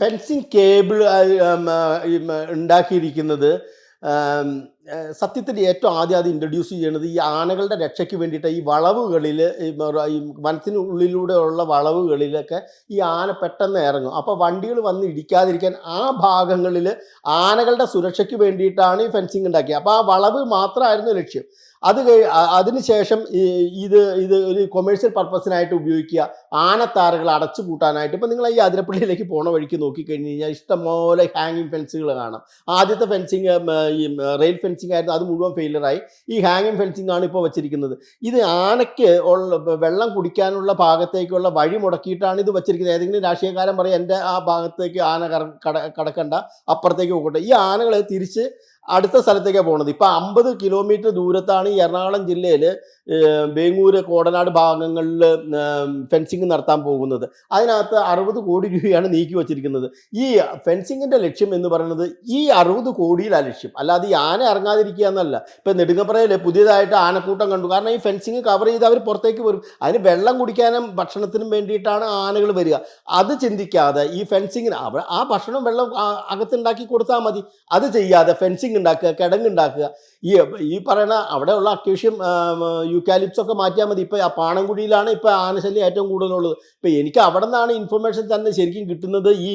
Fencing cable ഉണ്ടാക്കിയിരിക്കുന്നത് സത്യത്തിൽ ഏറ്റവും ആദ്യം അത് ഇൻട്രൊഡ്യൂസ് ചെയ്യുന്നത് ഈ ആനകളുടെ രക്ഷയ്ക്ക് വേണ്ടിയിട്ട് ഈ വളവുകളിൽ ഈ വനത്തിനുള്ളിലൂടെയുള്ള വളവുകളിലൊക്കെ ഈ ആന പെട്ടെന്ന് ഇറങ്ങും. അപ്പോൾ വണ്ടികൾ വന്ന് ഇടിക്കാതിരിക്കാൻ ആ ഭാഗങ്ങളിൽ ആനകളുടെ സുരക്ഷയ്ക്ക് വേണ്ടിയിട്ടാണ് ഈ ഫെൻസിങ് ഉണ്ടാക്കിയത്. അപ്പോൾ ആ വളവ് മാത്രമായിരുന്നു ലക്ഷ്യം. അത് കഴി അതിനുശേഷം ഇത് ഇത് ഒരു കൊമേഴ്ഷ്യൽ പർപ്പസിനായിട്ട് ഉപയോഗിക്കുക. ആനത്താറുകൾ അടച്ചു കൂട്ടാനായിട്ട് ഇപ്പം നിങ്ങൾ ഈ അതിരപ്പള്ളിയിലേക്ക് പോണ വഴിക്ക് നോക്കിക്കഴിഞ്ഞ് കഴിഞ്ഞാൽ ഇഷ്ടംപോലെ ഹാങ്ങിങ് ഫെൻസുകൾ കാണാം. ആദ്യത്തെ ഫെൻസിങ് ഈ റെയിൽ ഫെൻസിങ് ആയിരുന്നു. അത് മുഴുവൻ ഫെയിലറായി ഈ ഹാങ്ങിങ് ഫെൻസിങ് ആണ് ഇപ്പോൾ വെച്ചിരിക്കുന്നത്. ഇത് ആനയ്ക്ക് ഉള്ള വെള്ളം കുടിക്കാനുള്ള ഭാഗത്തേക്കുള്ള വഴി മുടക്കിയിട്ടാണ് ഇത് വെച്ചിരിക്കുന്നത്. ഏതെങ്കിലും രാഷ്ട്രീയക്കാരൻ പറയും എന്റെ ആ ഭാഗത്തേക്ക് ആന കട കടക്കണ്ട. അപ്പുറത്തേക്ക് പോകട്ടെ. ഈ ആനകളെ തിരിച്ച് അടുത്ത സ്ഥലത്തേക്കാണ് പോകുന്നത് ഇപ്പം അമ്പത് കിലോമീറ്റർ ദൂരത്താണ് ഈ എറണാകുളം ജില്ലയിൽ ബേങ്ങൂര് കോടനാട് ഭാഗങ്ങളിൽ ഫെൻസിങ് നടത്താൻ പോകുന്നത്. അതിനകത്ത് അറുപത് കോടി രൂപയാണ് നീക്കി വച്ചിരിക്കുന്നത്. ഈ ഫെൻസിങ്ങിന്റെ ലക്ഷ്യം എന്ന് പറയുന്നത് ഈ അറുപത് കോടിയിലാണ് ലക്ഷ്യം. അല്ലാതെ ഈ ആന ഇറങ്ങാതിരിക്കുക എന്നല്ല. ഇപ്പം നെടുങ്ങപ്പുറയിൽ പുതിയതായിട്ട് ആനക്കൂട്ടം കണ്ടു. കാരണം ഈ ഫെൻസിങ് കവർ ചെയ്ത് അവർ പുറത്തേക്ക് വരും. അതിന് വെള്ളം കുടിക്കാനും ഭക്ഷണത്തിനും വേണ്ടിയിട്ടാണ് ആനകൾ വരിക. അത് ചിന്തിക്കാതെ ഈ ഫെൻസിങ്ങിന് ആ ഭക്ഷണം വെള്ളം അകത്തുണ്ടാക്കി കൊടുത്താൽ മതി. അത് ചെയ്യാതെ ഫെൻസിങ് ഉണ്ടാക്കുക കിടങ്ങുണ്ടാക്കുക. ഈ ഈ പറയുന്ന അവിടെയുള്ള അക്വേഷ്യം യൂക്കാലിപ്സ് ഒക്കെ മാറ്റിയാൽ മതി. ഇപ്പോൾ ആ പാണൻകുടിയിലാണ് ഇപ്പോൾ ആനശല്യം ഏറ്റവും കൂടുതലുള്ളത്. ഇപ്പോൾ എനിക്ക് അവിടെ നിന്നാണ് ഇൻഫർമേഷൻ തന്നെ ശരിക്കും കിട്ടുന്നത്. ഈ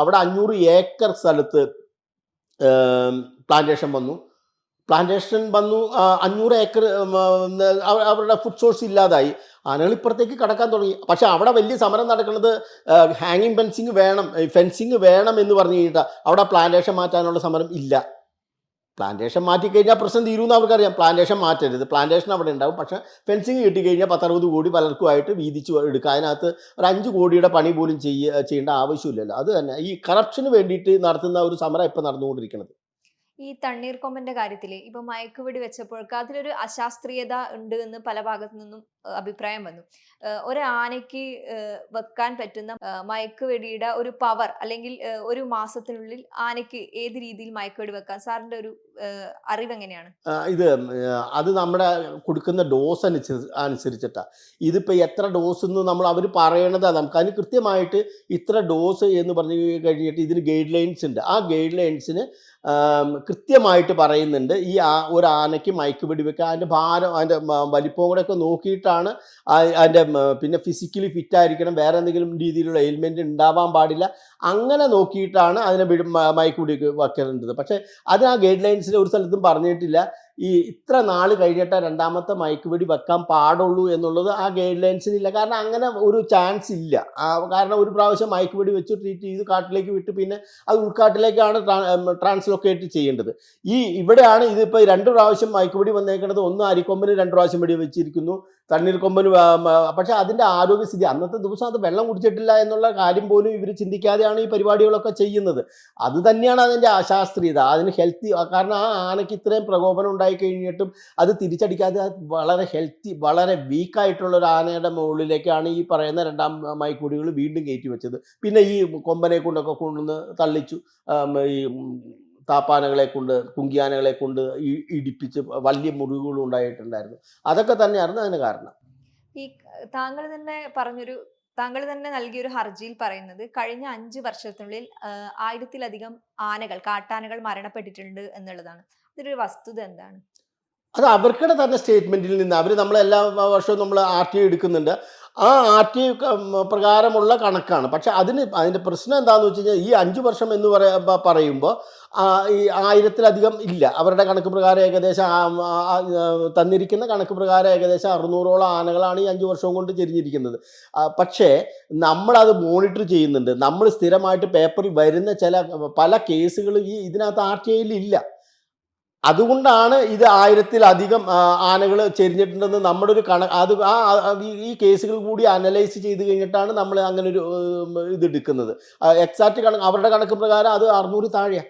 അവിടെ അഞ്ഞൂറ് ഏക്കർ സ്ഥലത്ത് പ്ലാന്റേഷൻ വന്നു. പ്ലാന്റേഷൻ വന്നു അഞ്ഞൂറ് ഏക്കർ അവരുടെ ഫുഡ് സോഴ്സ് ഇല്ലാതായി. ആനകൾ ഇപ്പുറത്തേക്ക് കടക്കാൻ തുടങ്ങി. പക്ഷെ അവിടെ വലിയ സമരം നടക്കുന്നത് ഹാങ്ങിങ് ഫെൻസിങ് വേണം ഫെൻസിങ് വേണം എന്ന് പറഞ്ഞു കഴിഞ്ഞിട്ട്. അവിടെ പ്ലാന്റേഷൻ മാറ്റാനുള്ള സമരം ഇല്ല. പ്ലാന്റേഷൻ മാറ്റിക്കഴിഞ്ഞാൽ പ്രശ്നം തീരുമെന്ന് അവർക്കറിയാം. പ്ലാന്റേഷൻ മാറ്റരുത്. പ്ലാന്റേഷൻ അവിടെ ഉണ്ടാവും. പക്ഷേ ഫെൻസിങ് കിട്ടിക്കഴിഞ്ഞാൽ പത്തറുപത് കോടി പലർക്കുമായിട്ട് വീതിച്ച് എടുക്കുക. അതിനകത്ത് ഒരു അഞ്ച് കോടിയുടെ പണി പോലും ചെയ്യ ചെയ്യേണ്ട ആവശ്യമില്ലല്ലോ. അത് തന്നെ. ഈ കറപ്ഷന് വേണ്ടിയിട്ട് നടത്തുന്ന ഒരു സമരം ഇപ്പം നടന്നുകൊണ്ടിരിക്കുന്നത് ഈ തണ്ണീർക്കൊമ്പന്റെ കാര്യത്തിൽ ഇപ്പൊ മയക്കുവെടി വെച്ചപ്പോഴൊക്കെ അതിലൊരു അശാസ്ത്രീയത ഉണ്ട് എന്ന് പല ഭാഗത്തു നിന്നും അഭിപ്രായം വന്നു. ഒരു ആനയ്ക്ക് വെക്കാൻ പറ്റുന്ന മയക്കുവെടിയുടെ ഒരു പവർ അല്ലെങ്കിൽ ഒരു മാസത്തിനുള്ളിൽ ആനയ്ക്ക് ഏത് രീതിയിൽ മയക്കുവെടി വെക്കാൻ സാറിന്റെ ഒരു അറിവ് എങ്ങനെയാണ്? ഇത് അത് നമ്മുടെ കൊടുക്കുന്ന ഡോസ് അനുസരിച്ച് ഇതിപ്പോ എത്ര ഡോസ് എന്ന് നമ്മൾ അവർ പറയണതാ നമുക്ക്. അതിന് കൃത്യമായിട്ട് ഇത്ര ഡോസ് എന്ന് പറഞ്ഞു കഴിഞ്ഞിട്ട് ഇതിന് ഗൈഡ് ലൈൻസ് ഉണ്ട്. ആ ഗൈഡ് ലൈൻസിന് കൃത്യമായിട്ട് പറയുന്നുണ്ട്. ഈ ആ ഒരു ആനയ്ക്ക് മയക്ക് പിടിവെക്കുക അതിന്റെ ഭാരം അതിന്റെ വലിപ്പം വലിപ്പവും കൂടെ ഒക്കെ നോക്കിയിട്ടാണ് അതിന്റെ പിന്നെ ഫിസിക്കലി ഫിറ്റ് ആയിരിക്കണം. വേറെ എന്തെങ്കിലും രീതിയിലുള്ള എലിമെന്റ് ഉണ്ടാവാൻ പാടില്ല. അങ്ങനെ നോക്കിയിട്ടാണ് അതിനെ വിട മയക്ക് പിടി വെക്കേണ്ടത് പക്ഷേ അത് ആ ഗൈഡ് ലൈൻസിൽ ഒരു സ്ഥലത്തും പറഞ്ഞിട്ടില്ല. ഈ ഇത്ര നാൾ കഴിഞ്ഞിട്ട് രണ്ടാമത്തെ മയക്കുവെടി വെക്കാൻ പാടുള്ളൂ എന്നുള്ളത് ആ ഗൈഡ് ലൈൻസിനില്ല കാരണം അങ്ങനെ ഒരു ചാൻസ് ഇല്ല. കാരണം ഒരു പ്രാവശ്യം മയക്കുവെടി വെച്ച് ട്രീറ്റ് ചെയ്ത് കാട്ടിലേക്ക് വിട്ട് പിന്നെ അത് ഉൾക്കാട്ടിലേക്കാണ് ട്രാൻസ്ലൊക്കേറ്റ് ചെയ്യേണ്ടത്. ഈ ഇവിടെയാണ് ഇതിപ്പോൾ രണ്ട് പ്രാവശ്യം മയക്കുവെടി വന്നേക്കുന്നത് ഒന്ന് അരിക്കൊമ്പന് രണ്ട് പ്രാവശ്യം വെടി വെച്ചിരിക്കുന്നു. തണ്ണീർക്കൊമ്പന് പക്ഷേ അതിന്റെ ആരോഗ്യസ്ഥിതി അന്നത്തെ ദിവസം അത് വെള്ളം കുടിച്ചിട്ടില്ല എന്നുള്ള കാര്യം പോലും ഇവർ ചിന്തിക്കാതെയാണ് ഈ പരിപാടികളൊക്കെ ചെയ്യുന്നത്. അത് തന്നെയാണ് അതിന്റെ അശാസ്ത്രീയത. അതിന് ഹെൽത്തി കാരണം ആ ആനയ്ക്ക് ഇത്രയും പ്രകോപനം ഉണ്ടായി കഴിഞ്ഞിട്ടും അത് തിരിച്ചടിക്കാതെ വളരെ ഹെൽത്തി വളരെ വീക്കായിട്ടുള്ള ഒരു ആനയുടെ മുകളിലേക്കാണ് ഈ പറയുന്ന രണ്ടാം മൈക്കൂടികൾ വീണ്ടും കയറ്റി വെച്ചത്. പിന്നെ ഈ കൊമ്പനെ കൊണ്ടൊക്കെ കൊണ്ടുവന്ന് തള്ളിച്ചു. ഈ താപ്പാനകളെ കൊണ്ട് കുങ്കിയാനകളെ കൊണ്ട് ഇടിപ്പിച്ച് വലിയ മുറിവുകളും ഉണ്ടായിട്ടുണ്ടായിരുന്നു. അതൊക്കെ തന്നെയായിരുന്നു അതിന് കാരണം. ഈ താങ്കൾ തന്നെ പറഞ്ഞൊരു താങ്കൾ തന്നെ നൽകിയൊരു ഹർജിയിൽ പറയുന്നത് കഴിഞ്ഞ അഞ്ച് വർഷത്തിനുള്ളിൽ ആയിരത്തിലധികം ആനകൾ കാട്ടാനകൾ മരണപ്പെട്ടിട്ടുണ്ട് എന്നുള്ളതാണ്. ഇതിലൊരു വസ്തുത എന്താണ്? അത് അവർക്കിടെ തന്നെ സ്റ്റേറ്റ്മെന്റിൽ നിന്ന് അവർ നമ്മൾ എല്ലാ വർഷവും നമ്മൾ ആർ ടി എടുക്കുന്നുണ്ട്. ആ ആർ ടി പ്രകാരമുള്ള കണക്കാണ്. പക്ഷെ അതിന് അതിന്റെ പ്രശ്നം എന്താണെന്ന് വെച്ച് കഴിഞ്ഞാൽ ഈ അഞ്ച് വർഷം എന്ന് പറയാ പറയുമ്പോൾ ഈ ആയിരത്തിലധികം ഇല്ല. അവരുടെ കണക്ക് പ്രകാരം ഏകദേശം തന്നിരിക്കുന്ന കണക്ക് പ്രകാരം ഏകദേശം അറുന്നൂറോളം ആനകളാണ് ഈ അഞ്ച് വർഷം കൊണ്ട് ചെരിഞ്ഞിരിക്കുന്നത്. പക്ഷേ നമ്മളത് മോണിറ്റർ ചെയ്യുന്നുണ്ട്. നമ്മൾ സ്ഥിരമായിട്ട് പേപ്പറിൽ വരുന്ന ചില പല കേസുകൾ ഈ ഇതിനകത്ത് ആർ ടി ഐയിൽ ഇല്ല. അതുകൊണ്ടാണ് ഇത് ആയിരത്തിലധികം ആനകൾ ചെരിഞ്ഞിട്ടുണ്ടെന്ന് നമ്മുടെ ഒരു കണ അത് ആ ഈ- കേസുകൾ കൂടി അനലൈസ് ചെയ്ത് കഴിഞ്ഞിട്ടാണ് നമ്മൾ അങ്ങനെ ഒരു ഇത് എടുക്കുന്നത്. എക്സാക്ട് കണക്ക് അവരുടെ കണക്ക് പ്രകാരം അത് അറുന്നൂറ് താഴെയാണ്